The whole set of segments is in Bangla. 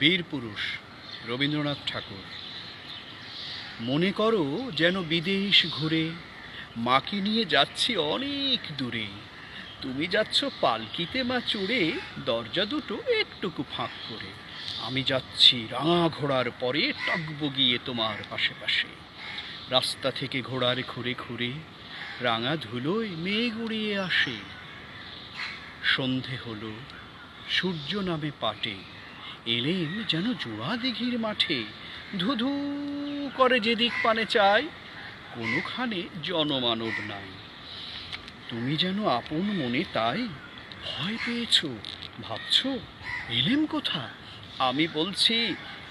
বীর পুরুষ রবীন্দ্রনাথ ঠাকুর। মনে করো যেন বিদেশ ঘুরে মাকে নিয়ে যাচ্ছি অনেক দূরে। তুমি যাচ্ছ পালকিতে মা চড়ে, দরজা দুটো একটুকু ফাঁক করে। আমি যাচ্ছি রাঙা ঘোড়ার পরে টকবগিয়ে তোমার পাশে পাশে রাস্তা থেকে ঘোড়ার ঘুরে ঘুরে রাঙা ধুলোয় মেঘ উড়িয়ে আসে। সন্ধে হলো, সূর্য নামে পাটে। এলেম যেন জোড়া দিঘির মাঠে। ধুধু করে যেদিক পানে চাই কোনোখানে জনমানব নাই। তুমি যেন আপন মনে তাই ভয় পেয়েছ, ভাবছ এলেম কোথা আমি বলছি,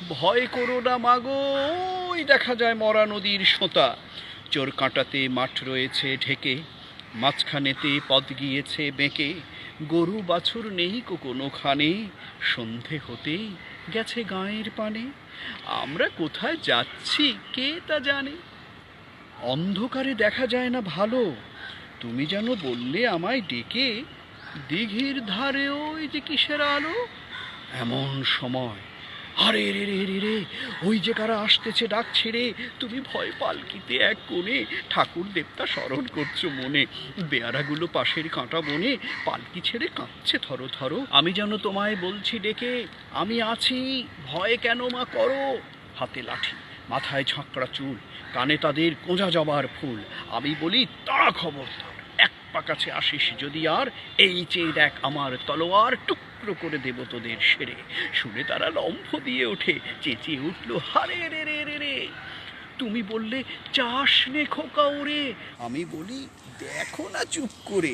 ভয় করো না মাগো দেখা যায় মরা নদীর সোঁতা। চোর কাঁটাতে মাঠ রয়েছে ঢেকে, মাঝখানেতে পথ গিয়েছে বেঁকে। গরু বাছুর নেই কো কোনোখানে সন্ধে হতে গেছে গাঁয়ের পানে। আমরা কোথায় যাচ্ছি, কে তা জানে? অন্ধকারে দেখা যায় না ভালো। তুমি যেন বললে আমায় ডেকে, দিঘির ধারে ওই যে কিসের আলো? এমন সময় আরে রে রে রে রে, ওই যে কারা আসতেছে ডাক ছেড়ে তুমি ভয় পালকিতে এক কোণে। ঠাকুর দেবতা স্মরণ করছ মনে। বেয়ারাগুলো পাশের কাঁটা বনে, পালকি ছেড়ে কাঁপছে থরো থরো। আমি যেন তোমায় বলছি ডেকে, আমি আছি, ভয় কেন মা করো? হাতে লাঠি, মাথায় ঝাঁকড়া চুল, কানে তাদের কোঁজা জবার ফুল। আমি বলি, তারা খবরদার। এক পা কাছে আসিস যদি আর, এই চেয়ে দেখ আমার তলোয়ার টুকরো করে দেব তোদের সেরে। শুনে তারা লম্ফ দিয়ে ওঠে, চেঁচিয়ে উঠল, হারে রে রে রে রে, তুমি বললে চাস নে খোকা ওরে আমি বলি, দেখো না চুপ করে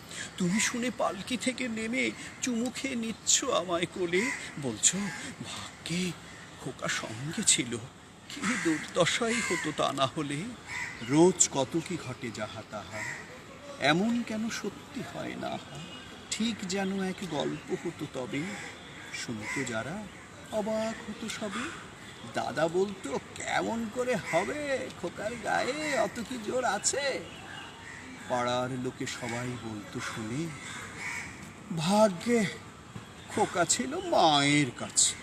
তুমি শুনে পালকি থেকে নেমে চুমু খেয়ে নিচ্ছ আমায় কোলে। বলছো, ভাগ্যে খোকা সঙ্গে ছিল। কি দুর্দশাই হতো তা না হলে। রোজ কত কি ঘটে যাহা তাহা। এমন কেন সত্যি হয় না? ঠিক যেন এক গল্প হতো তবে। শুনতো যারা, অবাক হতো সবে। দাদা বলতো, কেমন করে হবে খোকার গায়ে? অত কি জোর আছে? পাড়ার লোকে সবাই বলতো শুনে ভাগ্যে খোকা ছিল মায়ের কাছে।